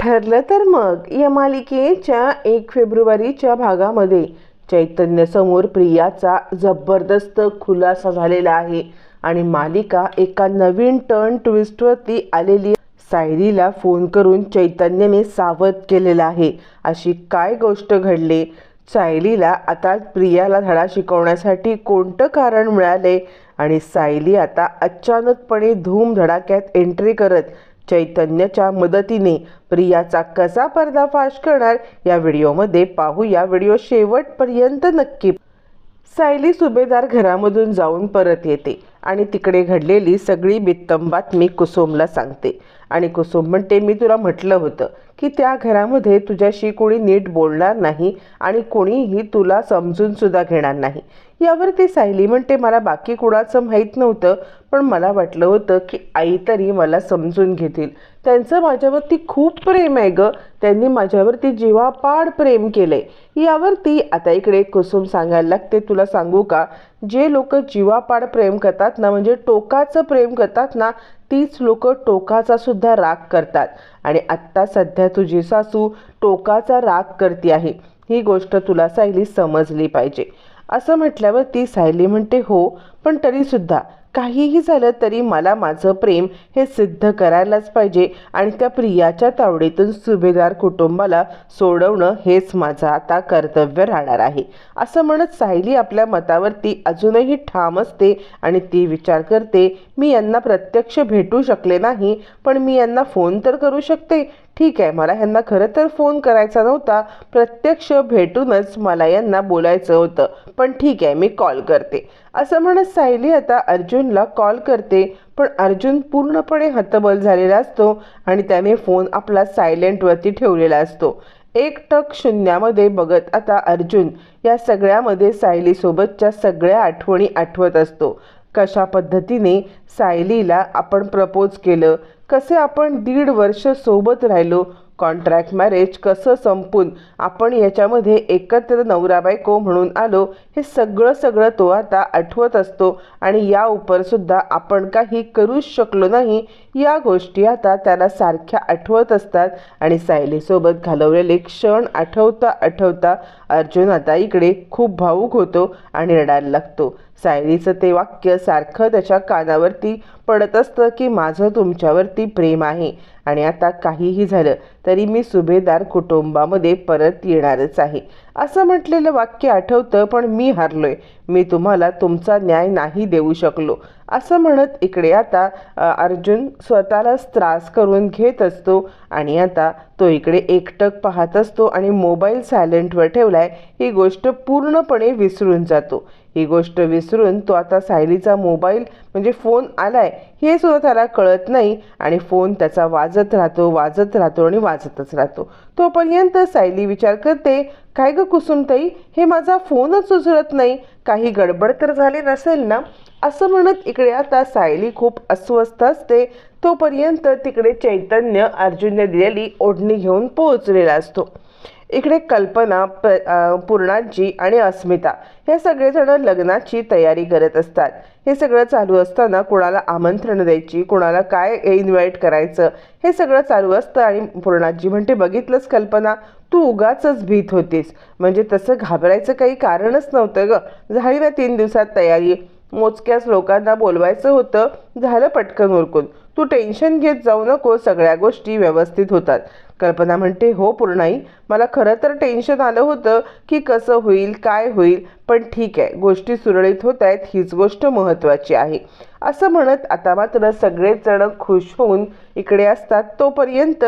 ठरलं तर मग या मालिकेच्या एक फेब्रुवारीच्या भागामध्ये चैतन्यसमोर प्रियाचा जबरदस्त खुलासा झालेला आहे आणि मालिका एका नवीन टर्न ट्विस्टवरती आलेली सायलीला फोन करून चैतन्यने सावध केलेला आहे. अशी काय गोष्ट घडली? सायलीला आता प्रियाला धडा शिकवण्यासाठी कोणतं कारण मिळाले? आणि सायली आता अचानकपणे धूम धडाक्यात एंट्री करत चैतन्याच्या मदतीने प्रियाचा कसा पर्दाफाश करणार या व्हिडिओमध्ये पाहू. या व्हिडिओ शेवटपर्यंत नक्की सायली सुभेदार घरामधून जाऊन परत येते आणि तिकडे घडलेली सगळी बित्तम बातमी कुसुमला सांगते. आणि कुसुम म्हणते मी तुला म्हटलं होतं की त्या घरामध्ये तुझ्याशी कोणी नीट बोलणार नाही आणि कोणीही तुला समजून सुद्धा घेणार नाही. यावरती सायली म्हणते मला बाकी कुणाचं माहीत नव्हतं पण मला वाटलं होतं की आई तरी मला समजून घेतील. त्यांचं माझ्यावरती खूप प्रेम आहे गं. त्यांनी माझ्यावरती जीवापाड प्रेम केलंय. यावरती आता इकडे कुसुम सांगायला लागते. तुला सांगू का? जे लोक जीवापाड प्रेम करतात ना म्हणजे टोकाचं प्रेम करतात ना तीच लोक टोकाचा सुद्धा राग करतात. आणि आत्ता सध्या तुझी सासू टोकाचा राग करते आहे. ही गोष्ट तुला सायली समजली पाहिजे. असं म्हटल्यावर ती सायली म्हणते हो पण तरीसुद्धा काहीही झालं तरी मला माझं प्रेम हे सिद्ध करायलाच पाहिजे आणि त्या प्रियाच्या तावडीतून सुभेदार कुटुंबाला सोडवणं हेच माझं आता कर्तव्य राहणार आहे. असं म्हणत सायली आपल्या मतावरती अजूनही ठाम असते आणि ती विचार करते मी यांना प्रत्यक्ष भेटू शकले नाही पण मी यांना फोन तर करू शकते ठीक आहे मला ह्यांना खरं तर फोन करायचा नव्हता. प्रत्यक्ष भेटूनच मला यांना बोलायचं होतं. पण ठीक आहे मी कॉल करते. असं म्हणत सायली आता अर्जुनला कॉल करते. पण अर्जुन पूर्णपणे हतबल झालेला असतो आणि त्याने फोन आपला सायलेंटवरती ठेवलेला असतो. एक टक शून्यामध्ये बघत आता अर्जुन या सगळ्यामध्ये सायलीसोबतच्या सगळ्या आठवणी आठवत असतो. कशा पद्धतीने सायलीला आपण प्रपोज केलं कसे आपण दीड वर्ष सोबत राहिलो? कॉन्ट्रॅक्ट मॅरेज कसं संपून? आपण याच्यामध्ये एकत्र नवरा बायको म्हणून आलो हे सगळं सगळं तो आता आठवत असतो आणि या उपरसुद्धा आपण काही करूच शकलो नाही या गोष्टी आता त्याला सारख्या आठवत असतात आणि सायलीसोबत घालवलेले क्षण आठवता आठवता अर्जुन आता इकडे खूप भावूक होतो आणि रडायला लागतो. सायलीचं ते वाक्य सारखं त्याच्या कानावरती पडत असतं की माझं तुमच्यावरती प्रेम आहे. आणि आता काहीही झालं तरी मी सुभेदार कुटुंबामध्ये परत येणारच आहे. असं म्हटलेलं वाक्य आठवतं पण मी हारलोय. मी तुम्हाला तुमचा न्याय नाही देऊ शकलो. असं म्हणत इकडे आता अर्जुन स्वतःलाच त्रास करून घेत असतो आणि आता तो इकडे एकटक पाहत असतो आणि मोबाईल सायलेंटवर ठेवलाय. ही गोष्ट पूर्णपणे विसरून जातो. ही गोष्ट विसरून तो आता सायलीचा मोबाईल म्हणजे फोन आलाय हे सुद्धा त्याला कळत नाही आणि फोन त्याचा वाजत राहतो वाजत राहतो आणि वाजतच राहतो. तोपर्यंत सायली विचार करते काय गं कुसुमताई हे माझा फोनच उचलत नाही काही गडबड तर झाली नसेल ना? असं म्हणत इकडे आता सायली खूप अस्वस्थ असते. तोपर्यंत तिकडे चैतन्य अर्जुनने दिलेली ओढणी घेऊन पोहोचलेला असतो. इकडे कल्पना प पूर्णाजी आणि अस्मिता हे सगळेजण लग्नाची तयारी करत असतात. हे सगळं चालू असताना कुणाला आमंत्रण द्यायची कुणाला काय इन्व्हाइट करायचं हे सगळं चालू असतं आणि पूर्णाजी म्हणते बघितलंच कल्पना तू उगाचच भीत होतीस. म्हणजे तसं घाबरायचं काही कारणच नव्हतं ग. झाली ना तीन दिवसात तयारी. मोजक्याच लोकांना बोलवायचं होतं झालं पटकन उरकून. तू टेन्शन घेत जाऊ नको सगळ्या गोष्टी व्यवस्थित होतात. कल्पना म्हणते हो पूर्णाई मला खरं तर टेन्शन आलं होतं की कसं होईल काय होईल पण ठीक आहे गोष्टी सुरळीत होत आहेत हीच गोष्ट महत्त्वाची आहे. असं म्हणत आता मात्र सगळेजण खुश होऊन इकडे असतात. तोपर्यंत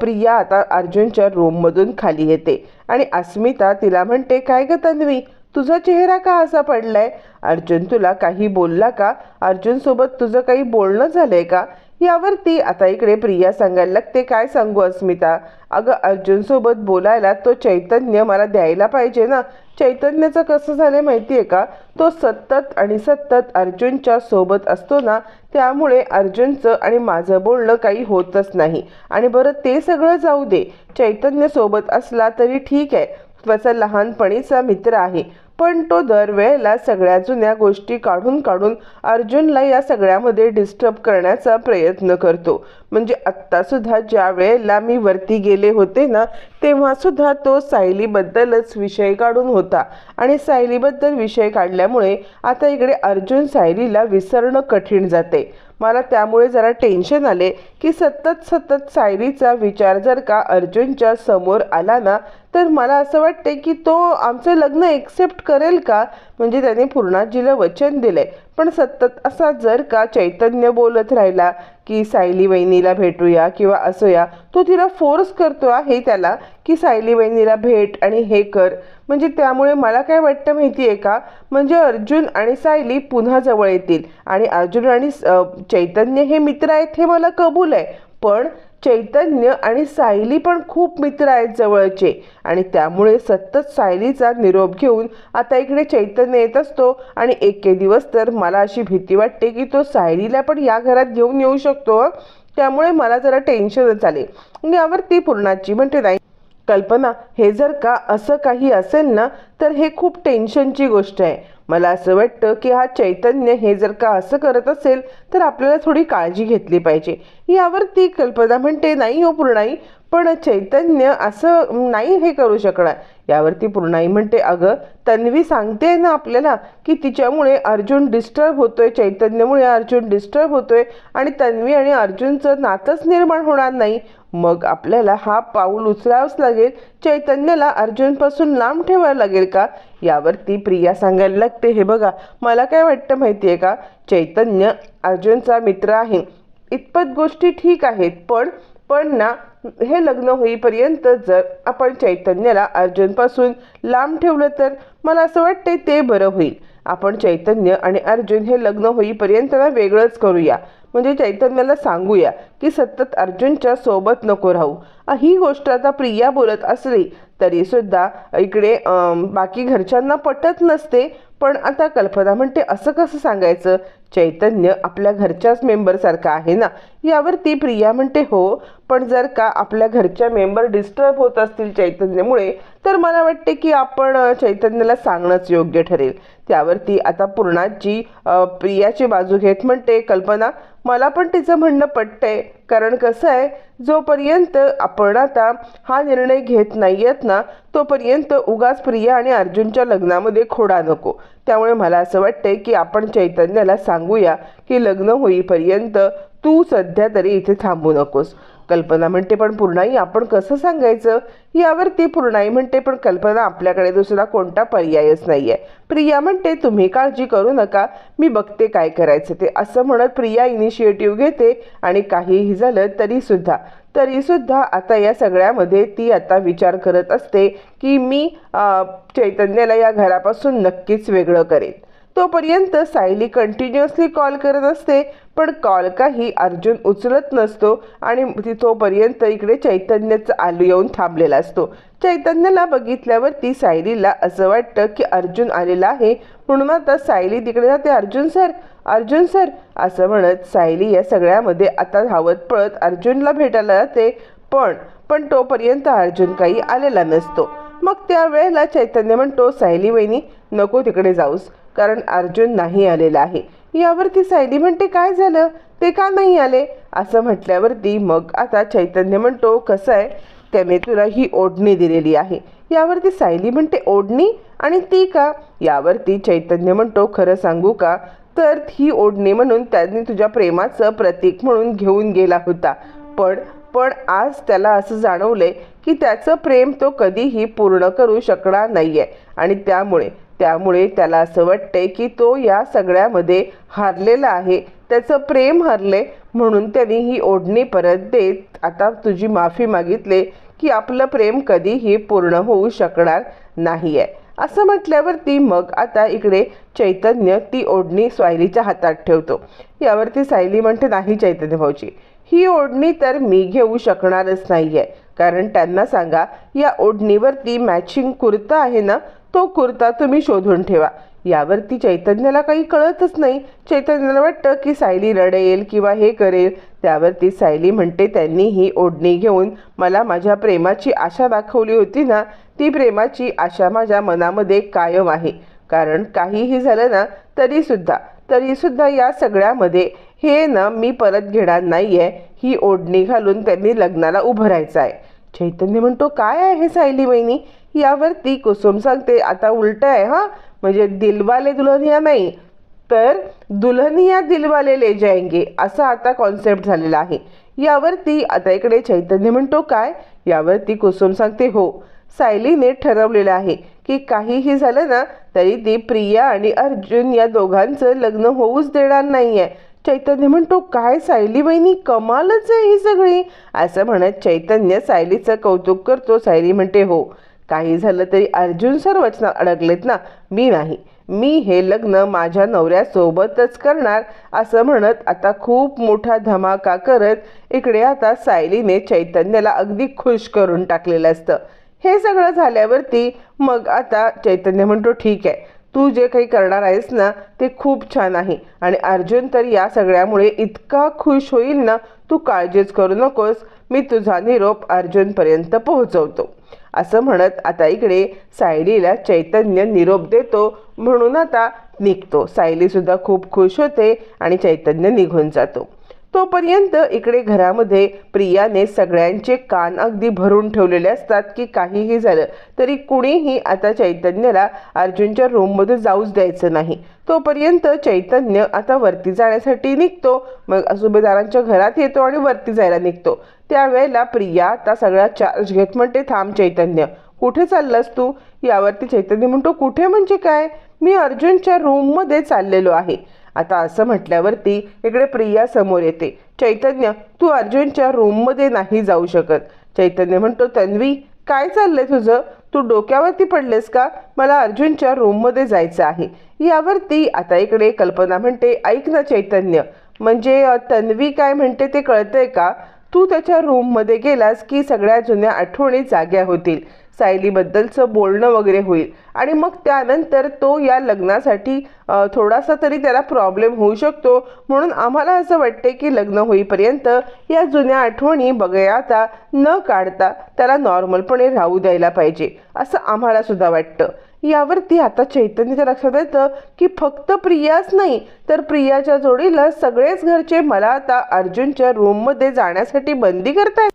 प्रिया आता अर्जुनच्या रूममधून खाली येते आणि अस्मिता तिला म्हणते काय ग तन्वी तुझा चेहरा का असा पडलाय? अर्जुन तुला काही बोलला का? अर्जुन सोबत तुझं काही बोलणं झालंय का? यावरती आता इकडे प्रिया सांगायला लागते काय सांगू अस्मिता? अगं अर्जुनसोबत बोलायला तो चैतन्य मला द्यायला पाहिजे ना. चैतन्याचं कसं झालं माहिती आहे का? तो सतत आणि सतत अर्जुनच्या सोबत असतो ना त्यामुळे अर्जुनचं आणि माझं बोलणं काही होतच नाही. आणि बरं ते सगळं जाऊ दे. चैतन्य सोबत असला तरी ठीक आहे. त्याचा लहानपणीचा मित्र आहे. पण तो दरवेळेला सगळ्या जुन्या गोष्टी काढून काढून अर्जुनला या सगळ्यामध्ये डिस्टर्ब करण्याचा प्रयत्न करतो. म्हणजे आत्तासुद्धा ज्या वेळेला मी वरती गेले होते ना तेव्हासुद्धा तो सायलीबद्दलच विषय काढून होता. आणि सायलीबद्दल विषय काढल्यामुळे आता इकडे अर्जुन सायलीला विसरणं कठीण जाते. मला त्यामुळे जरा टेन्शन आले की सतत सतत सायलीचा विचार जर का अर्जुनच्या समोर आला ना तर मला असं वाटते की तो आमचं लग्न एक्सेप्ट करेल का? म्हणजे त्याने पूर्णाजीला वचन दिले पण सतत असा जर का चैतन्य बोलत राहिला की सायली वहिनीला भेटूया किंवा असूया तो तिला फोर्स करतो आहे त्याला की सायली वहिनीला भेट आणि हे कर. म्हणजे त्यामुळे मला काय वाटतं माहिती आहे का? म्हणजे अर्जुन आणि सायली पुन्हा जवळ येतील. आणि अर्जुन आणि चैतन्य हे मित्र आहेत हे मला कबूल आहे. पण चैतन्य आणि सायली पण खूप मित्र आहेत जवळचे. आणि त्यामुळे सतत सायलीचा निरोप घेऊन आता इकडे चैतन्य येत असतो. आणि एके दिवस तर मला अशी भीती वाटते की तो सायलीला पण या घरात घेऊन येऊ शकतो त्यामुळे मला जरा टेन्शनच आले. यावरती पूर्णाची म्हणते नाही कल्पना हे जर का असं काही असेल ना तर हे खूप टेन्शनची गोष्ट आहे. मला असं वाटतं की हा चैतन्य हे जर का असं करत असेल तर आपल्याला थोडी काळजी घेतली पाहिजे. यावर ती कल्पना म्हणते नाही हो पूर्णाई पण चैतन्य असं नाही हे करू शकणार. यावरती पूर्णाई म्हणते अगं तन्वी सांगते ना आपल्याला की तिच्यामुळे अर्जुन डिस्टर्ब होतोय चैतन्यमुळे अर्जुन डिस्टर्ब होतोय आणि तन्वी आणि अर्जुनचं नातंच निर्माण होणार नाही. मग आपल्याला हा पाऊल उचलावंच लागेल. चैतन्याला अर्जुनपासून लांब ठेवायला लागेल का? यावरती प्रिया सांगायला लागते हे बघा मला काय वाटतं माहिती आहे का? चैतन्य अर्जुनचा मित्र आहे. इतपत गोष्टी ठीक आहेत पण पण ना हे लग्न होईपर्यंत जर आपण चैतन्याला अर्जुनपासून लांब ठेवलं तर मला असं वाटते ते बरं होईल. आपण चैतन्य आणि अर्जुन हे लग्न होईपर्यंत ना वेगळंच करूया. म्हणजे चैतन्याला सांगूया की सतत अर्जुनच्या सोबत नको राहू. ही गोष्ट आता प्रिया बोलत असली तरीसुद्धा इकडे बाकी घरच्यांना पटत नसते. पण आता कल्पना म्हणते असं कसं सांगायचं? चैतन्य आपल्या घरच्याच मेंबरसारखा आहे ना? यावरती प्रिया म्हणते हो. पण जर का आपल्या घरच्या मेंबर डिस्टर्ब होत असतील चैतन्यमुळे तर मला वाटते की आपण चैतन्याला सांगणंच योग्य ठरेल. त्यावरती आता पूर्णाची प्रियाची बाजू घेत म्हणते कल्पना मला पण तिचं म्हणणं पटतंय. कारण कसं आहे जोपर्यंत आपण आता हा निर्णय घेत नाही आहेत ना तोपर्यंत उगाच प्रिया आणि अर्जुनच्या लग्नामध्ये खोडा नको. त्यामुळे मला असं वाटतंय की आपण चैतन्याला सांगूया की लग्न होईपर्यंत तू सध्या तरी इथे थांबू नकोस. कल्पना म्हणते पण पूर्णाई आपण कसं सांगायचं? यावरती पूर्णाई म्हणते पण कल्पना आपल्याकडे दुसरा कोणता पर्यायच नाही आहे प्रिया म्हणते तुम्ही काळजी करू नका मी बघते काय करायचं ते. असं म्हणत प्रिया इनिशिएटिव्ह घेते आणि काहीही झालं तरीसुद्धा तरीसुद्धा आता या सगळ्यामध्ये ती आता विचार करत असते की मी चैतन्याला या घरापासून नक्कीच वेगळं करेन. तोपर्यंत सायली कंटिन्युअसली कॉल करत असते पण कॉल काही अर्जुन उचलत नसतो आणि ती तोपर्यंत इकडे चैतन्याचं आलू येऊन थांबलेला असतो. चैतन्याला बघितल्यावरती सायलीला असं वाटतं की अर्जुन आलेला आहे. म्हणून आता सायली तिकडे जाते अर्जुन सर अर्जुन सर असं म्हणत सायली या सगळ्यामध्ये आता धावत पळत अर्जुनला भेटायला जाते. पण पण तोपर्यंत अर्जुन काही आलेला नसतो. मग त्यावेळेला चैतन्य म्हणतो सायली वहिनी नको तिकडे जाऊस. कारण अर्जुन नाही आलेला आहे. यावरती सायली म्हणते काय झालं? ते का नाही आले? असं म्हटल्यावरती मग आता चैतन्य म्हणतो कसं आहे? त्याने तुला ही ओढणी दिलेली आहे. यावरती सायली म्हणते ओढणी? आणि ती का? यावरती चैतन्य म्हणतो खरं सांगू का? तर ही ओढणी म्हणून त्यांनी तुझ्या प्रेमाचं प्रतीक म्हणून घेऊन गेला होता. पण पण आज त्याला असं जाणवलंय की त्याचं प्रेम तो कधीही पूर्ण करू शकणार नाही आहे आणि त्यामुळे त्यामुळे त्याला असं वाटतंय की तो या सगळ्यामध्ये हारलेला आहे. त्याचं प्रेम हरले म्हणून त्यांनी ही ओढणी परत देत आता तुझी माफी मागितले की आपलं प्रेम कधीही पूर्ण होऊ शकणार नाही आहे असं म्हटल्यावरती मग आता इकडे चैतन्य ती ओढणी सायलीच्या हातात ठेवतो. यावरती सायली म्हणते नाही चैतन्य भाऊची ही ओढणी तर मी घेऊ शकणारच नाही आहे कारण त्यांना सांगा या ओढणीवरती मॅचिंग कुर्ता आहे ना तो कुर्ता तुम्ही शोधून ठेवा. यावरती चैतन्याला काही कळतच नाही. चैतन्याला वाटतं की सायली रडेल किंवा हे करेल. त्यावरती सायली म्हणते त्यांनी ही ओढणी घेऊन मला माझ्या प्रेमाची आशा दाखवली होती ना ती प्रेमाची आशा माझ्या मनामध्ये कायम आहे. कारण काहीही झालं ना तरीसुद्धा तरीसुद्धा या सगळ्यामध्ये हे ना मी परत घेणार नाही आहे ही ओढणी घालून त्यांनी लग्नाला उभं राहायचं आहे चैतन्य म्हणतो काय आहे सायली वहिनी? यावरती कुसुम सांगते आता उलट आहे हां? म्हणजे दिलवाले दुल्हनिया नाही तर दुल्हनिया दिलवाले ले जाएंगे असा आता कॉन्सेप्ट झालेला आहे. यावरती आता इकडे चैतन्य म्हणतो काय? यावरती कुसुम सांगते हो सायलीने ठरवलेलं आहे की काहीही झालं ना तरी ती प्रिया आणि अर्जुन या दोघांचं लग्न होऊच देणार नाही आहे चैतन्य म्हणतो काय सायली बहिणी कमालच आहे ही सगळी. असं म्हणत चैतन्य सायलीचं कौतुक करतो. सायली म्हणते हो काही झालं तरी अर्जुन सर वचनात अडकलेत ना मी नाही. मी हे लग्न माझ्या नवऱ्यासोबतच करणार असं म्हणत आता खूप मोठा धमाका करत इकडे आता सायलीने चैतन्याला अगदी खुश करून टाकलेलं असतं. हे सगळं झाल्यावरती मग आता चैतन्य म्हणतो ठीक आहे तू जे काही करणार आहेस ना ते खूप छान आहे. आणि अर्जुन तर या सगळ्यामुळे इतका खुश होईल ना तू काळजीच करू नकोस. मी तुझा निरोप अर्जुनपर्यंत पोहोचवतो. असं म्हणत आता इकडे सायलीला चैतन्य निरोप देतो. म्हणून आता निघतो. सायलीसुद्धा खूप खुश होते आणि चैतन्य निघून जातो. तोपर्यंत इकडे घरामध्ये प्रियाने सगळ्यांचे कान अगदी भरून ठेवलेले असतात की काहीही झालं तरी कुणीही आता चैतन्याला अर्जुनच्या रूममध्ये जाऊच द्यायचं नाही. तोपर्यंत चैतन्य आता वरती जाण्यासाठी निघतो. मग सुभेदारांच्या घरात येतो आणि वरती जायला निघतो. त्यावेळेला प्रिया आता सगळा चार्ज घेत म्हणते थांब चैतन्य कुठे चाललास तू? यावरती चैतन्य म्हणतो कुठे म्हणजे काय? मी अर्जुनच्या रूममध्ये चाललेलो आहे. आता असं म्हटल्यावरती इकडे प्रिया समोर येते. चैतन्य तू अर्जुनच्या रूममध्ये नाही जाऊ शकत. चैतन्य म्हणतो तन्वी काय चाललंय तुझं? तू डोक्यावरती पडलेस का? मला अर्जुनच्या रूममध्ये जायचं आहे. यावरती आता इकडे कल्पना म्हणते ऐक ना चैतन्य म्हणजे तन्वी काय म्हणते ते कळतंय का? तू त्याच्या रूममध्ये गेलास की सगळ्या जुन्या आठवणी जाग्या होतील. सायलीबद्दलचं बोलणं वगैरे होईल. आणि मग त्यानंतर तो या लग्नासाठी थोडासा तरी त्याला प्रॉब्लेम होऊ शकतो. म्हणून आम्हाला असं वाटते की लग्न होईपर्यंत या जुन्या आठवणी बघता न काढता त्याला नॉर्मलपणे राहू द्यायला पाहिजे. असं आम्हाला सुद्धा वाटतं. यावरती आता चैतन्याच्या लक्षात येतं की फक्त प्रियाच नाही तर प्रियाच्या जोडीला सगळेच घरचे मला आता अर्जुनच्या रूममध्ये जाण्यासाठी बंदी करतायत.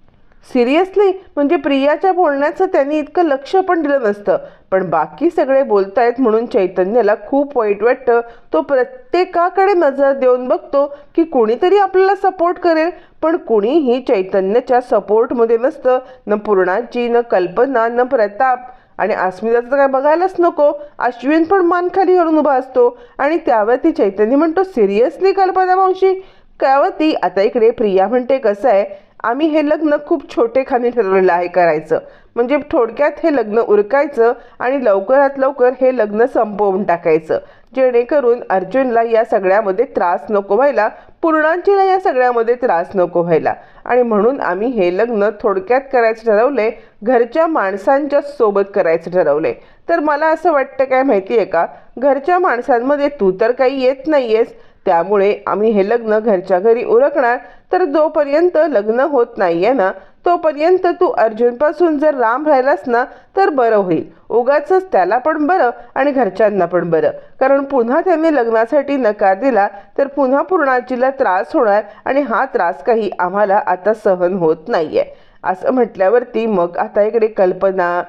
सिरियसली म्हणजे प्रियाच्या बोलण्याचं त्यांनी इतकं लक्ष पण दिलं नसतं. पण बाकी सगळे बोलतायत म्हणून चैतन्याला खूप वाईट वाटतं. तो प्रत्येकाकडे नजर देऊन बघतो की कोणीतरी आपल्याला सपोर्ट करेल. पण कुणीही चैतन्याच्या सपोर्टमध्ये नसतं. न पूर्णाची न कल्पना न प्रताप. आणि अस्मिताचं तर काय बघायलाच नको. अश्विन पण मान खाली घालून उभा असतो. आणि त्यावरती चैतन्य म्हणतो सिरियसली कल्पना मावशी? त्यावरती आता इकडे प्रिया म्हणते कसं आहे? आम्ही हे लग्न खूप छोटेखानी ठरवलेलं आहे करायचं. म्हणजे थोडक्यात हे लग्न उरकायचं आणि लवकरात लवकर हे लग्न संपवून टाकायचं. जेणेकरून अर्जुनला या सगळ्यामध्ये त्रास नको व्हायला पूर्णांचीला या सगळ्यामध्ये त्रास नको व्हायला. आणि म्हणून आम्ही हे लग्न थोडक्यात करायचं ठरवले घरच्या माणसांच्या सोबत करायचं ठरवले तर मला असं वाटतं काय माहिती आहे का? घरच्या माणसांमध्ये तू तर काही येत नाही आहेस त्यामुळे आम्ही हे लग्न घरच्या घरी उरकणार तर जोपर्यंत लग्न होत नाहीये ना तोपर्यंत तू अर्जुनपासून जर राम राहिलास ना तर बरं होईल. उगाच त्याला पण बरं आणि घरच्यांना पण बरं. कारण पुन्हा त्यांनी लग्नासाठी नकार दिला तर पुन्हा पूर्णाजीला त्रास होणार आणि हा त्रास काही आम्हाला आता सहन होत नाहीये. असं म्हटल्यावरती मग आता इकडे कल्पना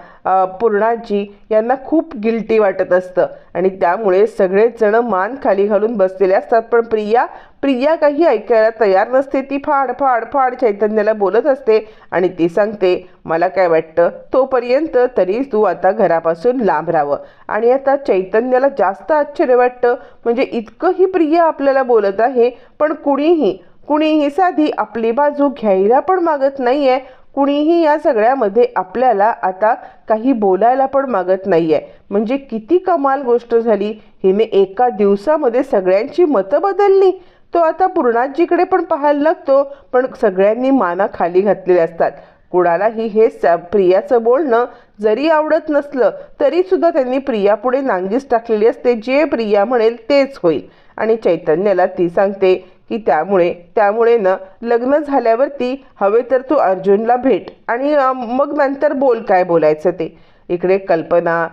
पूर्णाजी यांना खूप गिल्टी वाटत असतं. आणि त्यामुळे सगळेच जण मान खाली घालून बसलेले असतात. पण प्रिया प्रिया काही ऐकायला तयार नसते. ती फाड फाड फाड चैतन्याला बोलत असते आणि ती सांगते मला काय वाटतं तोपर्यंत तरी तू आता घरापासून लांब राहावं. आणि आता चैतन्याला जास्त आश्चर्य वाटतं. म्हणजे इतकं ही प्रिया आपल्याला बोलत आहे पण कुणीही कुणीही साधी आपली बाजू घ्यायला पण मागत नाही आहे कुणीही या सगळ्यामध्ये आपल्याला आता काही बोलायला पण मागत नाही आहे म्हणजे किती कमाल गोष्ट झाली. हिने एका दिवसामध्ये सगळ्यांची मतं बदलली. तो आता पूर्णाजीकडे पण पाहायला लागतो पण सगळ्यांनी माना खाली घातलेले असतात. कुणालाही हे स प्रियाचं बोलणं जरी आवडत नसलं तरी सुद्धा त्यांनी प्रियापुढे नांगीच टाकलेली असते. जे प्रिया म्हणेल तेच होईल. आणि चैतन्याला ती सांगते की त्यामुळे त्यामुळे ना लग्न झाल्यावरती हवे तर तू अर्जुनला भेट. आणि मग नंतर बोल काय बोलायचं ते. इकडे कल्पना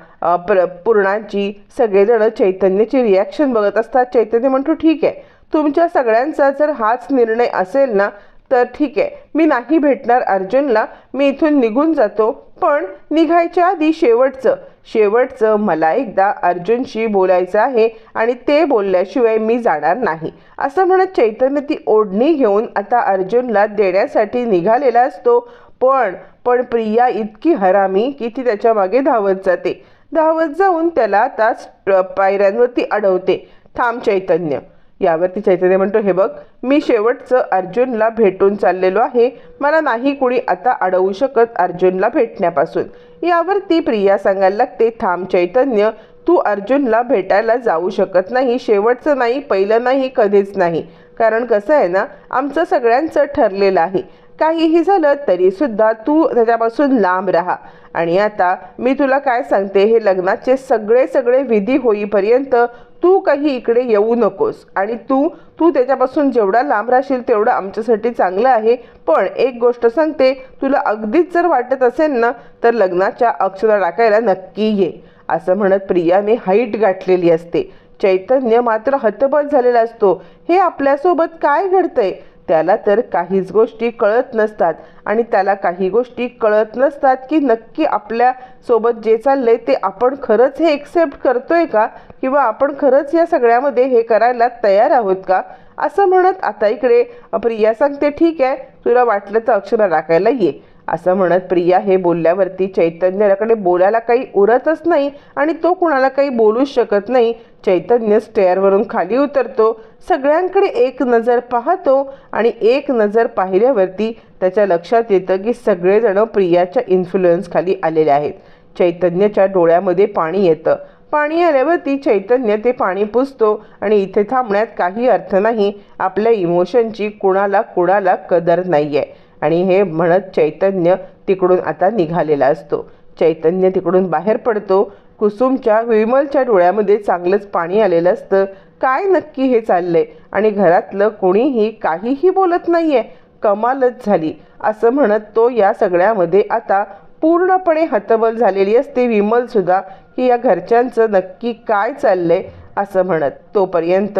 प्र पूर्णांची सगळेजण चैतन्याची रिॲक्शन बघत असतात. चैतन्य म्हणतो ठीक आहे. तुमच्या सगळ्यांचा जर हाच निर्णय असेल ना तर ठीक आहे. मी नाही भेटणार अर्जुनला. मी इथून निघून जातो. पण निघायच्या आधी शेवटचं. शेवटचं मला एकदा अर्जुनशी बोलायचं आहे आणि ते बोलल्याशिवाय मी जाणार नाही. असं म्हणत चैतन्य ती ओढणी घेऊन आता अर्जुनला देण्यासाठी निघालेला असतो. पण पण प्रिया इतकी हरामी की ती त्याच्यामागे धावत जाते. धावत जाऊन त्याला आता पायऱ्यांवरती अडवते. थांब चैतन्य. यावरती चैतन्य म्हणतो हे बघ मी शेवटचं अर्जुनला भेटून चाललेलो आहे. मला नाही कुणी आता अडवू शकत अर्जुनला भेटण्यापासून. यावरती प्रिया सांगायला लागते थांब चैतन्य तू अर्जुनला भेटायला जाऊ शकत नाही. शेवटचं नाही पहिलं नाही कधीच नाही. कारण कसं आहे ना आमचं सगळ्यांचं ठरलेलं आहे. काहीही झालं तरीसुद्धा तू त्याच्यापासून लांब राहा. आणि आता मी तुला काय सांगते हे लग्नाचे सगळे सगळे विधी होईपर्यंत तू काही इकडे येऊ नकोस. आणि तू तू त्याच्यापासून जेवढा लांब राहशील तेवढं आमच्यासाठी चांगलं आहे. पण एक गोष्ट सांगते तुला अगदीच जर वाटत असेल ना तर लग्नाच्या अक्षरा टाकायला नक्की ये. असं म्हणत प्रियाने हाईट गाठलेली असते. चैतन्य मात्र हतबल झालेला असतो. हे आपल्यासोबत काय घडतंय? त्याला तर काहीच गोष्टी कळत नसतात. आणि त्याला काही गोष्टी कळत नसतात की नक्की आपल्यासोबत जे चाललंय ते आपण खरंच हे एक्सेप्ट करतोय का? किंवा आपण खरंच या सगळ्यामध्ये हे करायला तयार आहोत का? असं म्हणत आता इकडे प्रिया सांगते ठीक आहे तुला वाटलं तर अक्षरा राखायला ये. असं म्हणत प्रिया हे बोलल्यावरती चैतन्याकडे बोलायला काही उरतच नाही आणि तो कुणाला काही बोलूच शकत नाही. चैतन्य स्टेअरवरून खाली उतरतो सगळ्यांकडे एक नजर पाहतो आणि एक नजर पाहिल्यावरती त्याच्या लक्षात येतं की सगळेजण प्रियाच्या इन्फ्लुएन्सखाली आलेले आहेत. चैतन्याच्या डोळ्यामध्ये पाणी येतं. पाणी आल्यावरती चैतन्य ते पाणी पुसतो आणि इथे थांबण्यात काही अर्थ नाही. आपल्या इमोशनची कुणाला कुणाला कदर नाही आहे आणि हे म्हणत चैतन्य तिकडून आता निघालेला असतो. चैतन्य तिकडून बाहेर पडतो. कुसुमच्या विमलच्या डोळ्यामध्ये चांगलंच पाणी आलेलं असतं. काय नक्की हे चाललंय? आणि घरातलं कोणीही काहीही बोलत नाही आहे कमालच झाली. असं म्हणत तो या सगळ्यामध्ये आता पूर्णपणे हतबल झालेली असते. विमलसुद्धा की या घरच्यांचं नक्की काय चाललंय असं म्हणत. तोपर्यंत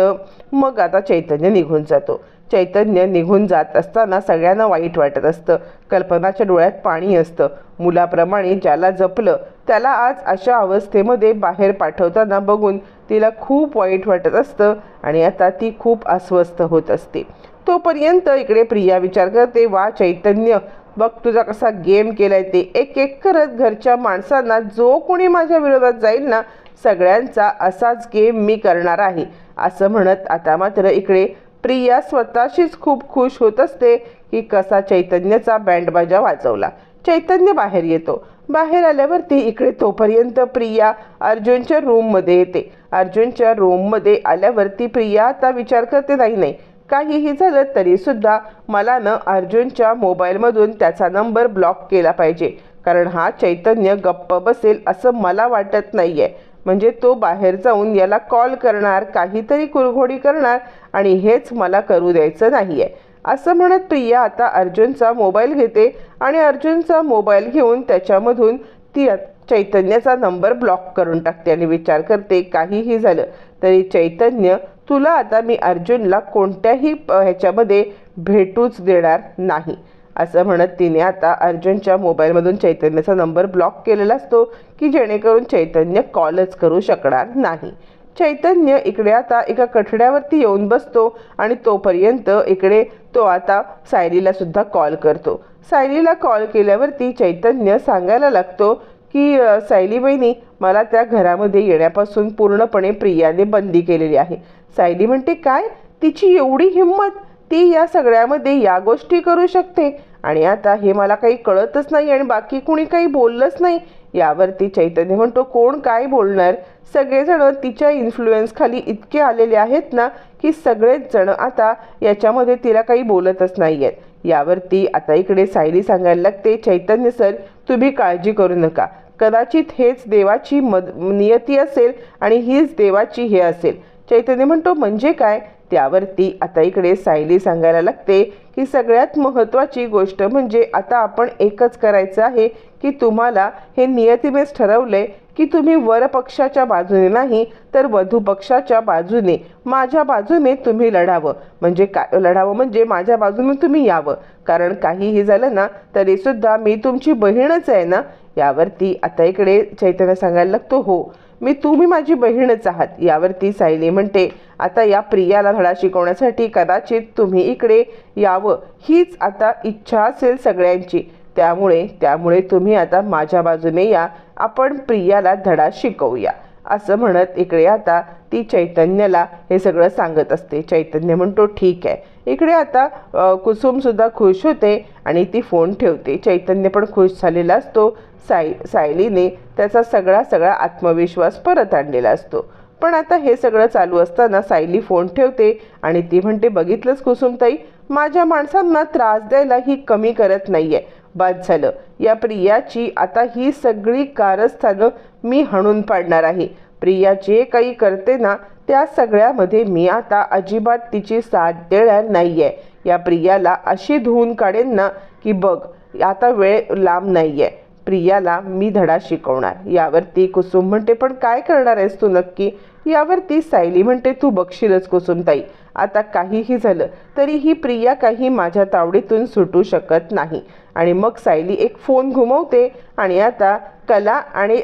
मग आता चैतन्य निघून जातो. चैतन्य निघून जात असताना सगळ्यांना वाईट वाटत असतं. कल्पनाच्या डोळ्यात पाणी असतं. मुलाप्रमाणे ज्याला जपलं त्याला आज अशा अवस्थेमध्ये बाहेर पाठवताना बघून तिला खूप वाईट वाटत असतं आणि आता ती खूप अस्वस्थ होत असते. तोपर्यंत इकडे प्रिया विचार करते वा चैतन्य बघ तुझा कसा गेम केलाय ते. एक एक करत घरच्या माणसांना जो कोणी माझ्या विरोधात जाईल ना सगळ्यांचा असाच गेम मी करणार आहे. असं म्हणत आता मात्र इकडे प्रिया स्वतःशीच खूप खुश होत असते की कसा चैतन्याचा बँडबाजा वाजवला. चैतन्य बाहेर येतो. बाहेर आल्यावरती इकडे तोपर्यंत प्रिया अर्जुनच्या रूममध्ये येते. अर्जुनच्या रूममध्ये आल्यावरती प्रिया आता विचार करते नाही नाही काहीही झालं तरी सुद्धा मला न अर्जुनच्या मोबाईलमधून त्याचा नंबर ब्लॉक केला पाहिजे. कारण हा चैतन्य गप्प बसेल असं मला वाटत नाही आहे म्हणजे तो बाहेर जाऊन याला कॉल करणार काहीतरी कुरघोडी करणार आणि हेच मला करू द्यायचं नाही आहे असं म्हणत प्रिया आता अर्जुनचा मोबाईल घेते आणि अर्जुनचा मोबाईल घेऊन त्याच्यामधून ती चैतन्याचा नंबर ब्लॉक करून टाकते आणि विचार करते काहीही झालं तरी चैतन्य तुला आता मी अर्जुनला कोणत्याही प- ह्याच्यामध्ये भेटूच देणार नाही. असं म्हणत तिने आता अर्जुनच्या मोबाईलमधून चैतन्याचा नंबर ब्लॉक केलेला असतो की जेणेकरून चैतन्य कॉलच करू शकणार नाही. चैतन्य इकडे आता एका कठड्यावरती येऊन बसतो आणि तोपर्यंत इकडे तो आता सायलीला सुद्धा कॉल करतो. सायलीला कॉल केल्यावरती चैतन्य सांगायला लागतो की सायली बहिणी मला त्या घरामध्ये येण्यापासून पूर्णपणे प्रियाने बंदी केलेली आहे. सायली म्हणते काय? तिची एवढी हिंमत ती या सगळ्यामध्ये या गोष्टी करू शकते. आणि आता हे मला काही कळतच नाही आणि बाकी कुणी काही बोललंच नाही. यावरती चैतन्य म्हणतो कोण काय बोलणार? सगळेजण तिच्या इन्फ्लुएन्स खाली इतके आलेले आहेत ना की सगळेच जण आता याच्यामध्ये तिला काही बोलतच नाही आहेत यावरती आता इकडे सायली सांगायला लागते चैतन्य सर तुम्ही काळजी करू नका. कदाचित हेच देवाची मद नियती असेल आणि हीच देवाची हे असेल. चैतन्य म्हणतो म्हणजे काय? त्यावरती आता इकडे सायली सांगायला लागते की सगळ्यात महत्त्वाची गोष्ट म्हणजे आता आपण एकच करायचं आहे की तुम्हाला हे नियतीनेच ठरवलंय की तुम्ही वरपक्षाच्या बाजूने नाही तर वधू पक्षाच्या बाजूने. माझ्या बाजूने तुम्ही लढावं. म्हणजे काय लढावं म्हणजे माझ्या बाजूने तुम्ही यावं. कारण काहीही झालं ना तरी सुद्धा मी तुमची बहीणच आहे ना? यावरती आता इकडे चैतन्य सांगायला लागतो हो मी तुम्ही माझी बहीणच आहात. यावरती सायली म्हणते आता या प्रियाला धडा शिकवण्यासाठी कदाचित तुम्ही इकडे यावं. हीच आता इच्छा असेल सगळ्यांची. त्यामुळे त्यामुळे तुम्ही आता माझ्या बाजूने या. आपण प्रियाला धडा शिकवूया. असं म्हणत इकडे आता ती चैतन्याला हे सगळं सांगत असते. चैतन्य म्हणतो ठीक आहे. इकडे आता कुसुमसुद्धा खुश होते आणि ती फोन ठेवते. चैतन्य पण खुश झालेला असतो. साय सायलीने त्याचा सगळा सगळा आत्मविश्वास परत आणलेला असतो. पण आता हे सगळं चालू असताना सायली फोन ठेवते आणि ती म्हणते बघितलंच कुसुमताई माझ्या माणसांना त्रास द्यायला ही कमी करत नाहीये. बाद झालं. या प्रियाची आता ही सगळी कारस्थानं मी हणून पाडणार आहे. प्रिया जे काही करते ना त्या सगळ्यामध्ये मी आता अजिबात तिची साथ देणार नाहीये. या प्रियाला अशी धुवून काढेन ना की बघ आता वेळ लांब नाहीये. प्रियाला मी धडा शिकवणार. यावरती कुसुम म्हणते पण काय करणार आहेस तू नक्की? यावरती सायली म्हणते तू बघशीलच कुसुमताई. आता काहीही झालं तरी ही प्रिया काही माझ्या तावडीतून सुटू शकत नाही. आणि मग सायली एक फोन घुमवते आणि आता कला आणि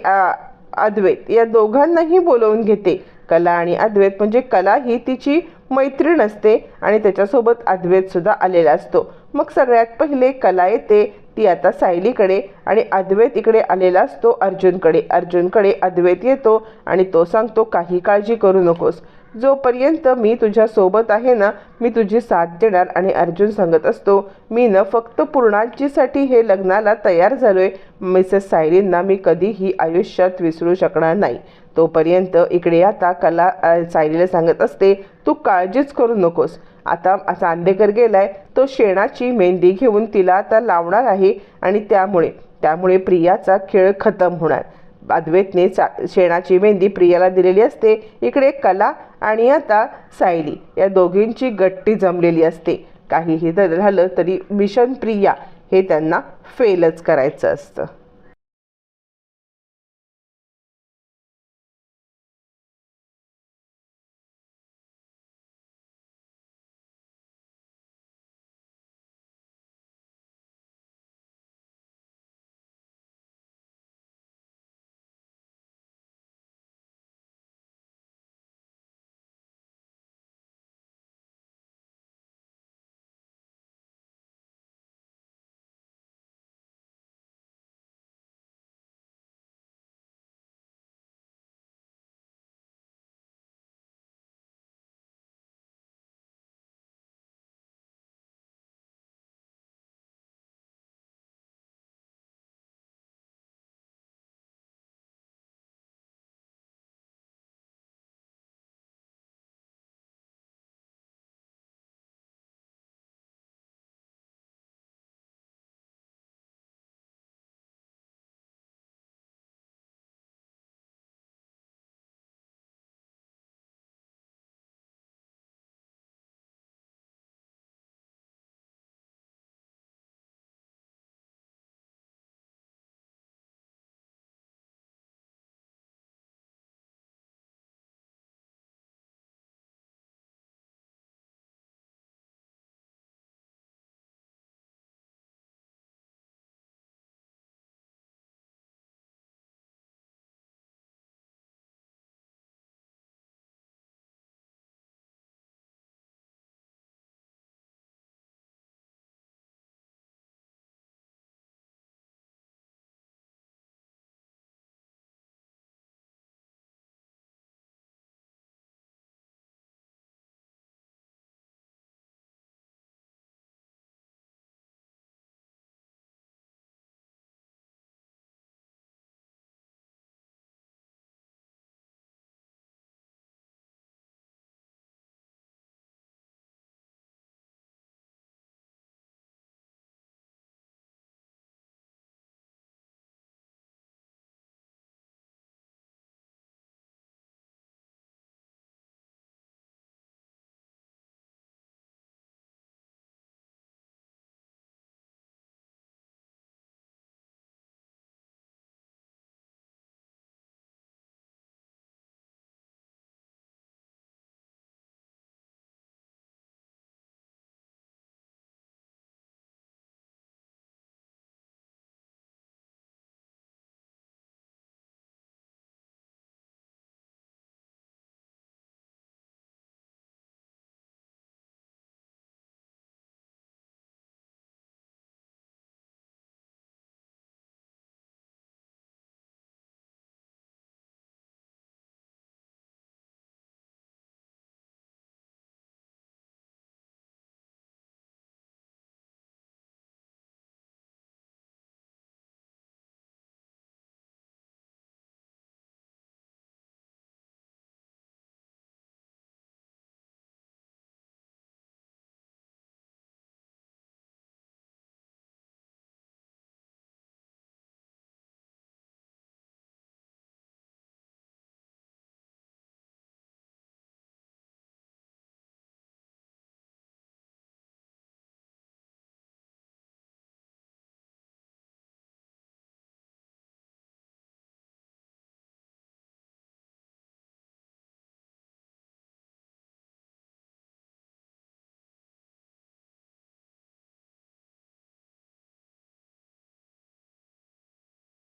अद्वैत या दोघांनाही बोलवून घेते. कला आणि अद्वैत म्हणजे कला ही तिची मैत्रीण असते आणि त्याच्यासोबत अद्वैत सुद्धा आलेला असतो. मग सगळ्यात पहिले कला येते ती आता सायलीकडे आणि अद्वैत इकडे आलेला असतो अर्जुनकडे. अर्जुनकडे अद्वैत येतो आणि तो सांगतो काही काळजी करू नकोस. जोपर्यंत मी तुझ्यासोबत आहे ना मी तुझी साथ देणार आणि अर्जुन सांगत असतो मी न फक्त पूर्णांचीसाठी हे लग्नाला तयार झालो आहे मिसेस सायलींना मी कधीही आयुष्यात विसरू शकणार नाही. तोपर्यंत इकडे आता कला सायलीला सांगत असते तू काळजीच करू नकोस. आता चांदेकर गेलाय तो शेणाची मेहंदी घेऊन तिला आता लावणार आहे आणि त्यामुळे त्यामुळे प्रियाचा खेळ खतम होणार. अद्वैतने चा शेणाची मेहंदी प्रियाला दिलेली असते इकडे कला आणि आता सायली या दोघींची गट्टी जमलेली असते. काहीही झालं तरी मिशन प्रिया हे त्यांना फेलच करायचं असतं.